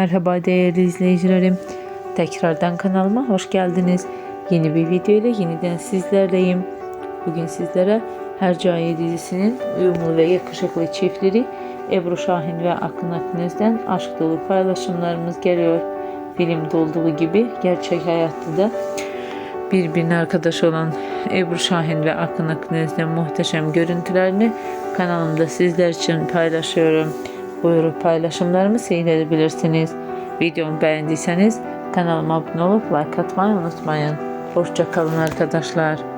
Merhaba değerli izleyicilerim. Tekrardan kanalıma hoş geldiniz. Yeni bir video ile yeniden sizlerleyim. Bugün sizlere Hercaiye dizisinin uyumlu ve yakışıklı çiftleri Ebru Şahin ve Akın Akınöz'den aşk dolu paylaşımlarımız geliyor. Filmde olduğu gibi gerçek hayatta da birbirine arkadaş olan Ebru Şahin ve Akın Akınöz'den muhteşem görüntülerini kanalımda sizler için paylaşıyorum. Buyurup paylaşımlarımı seyredebilirsiniz. Videomu beğendiyseniz kanalıma abone olup like atmayı unutmayın. Hoşça kalın arkadaşlar.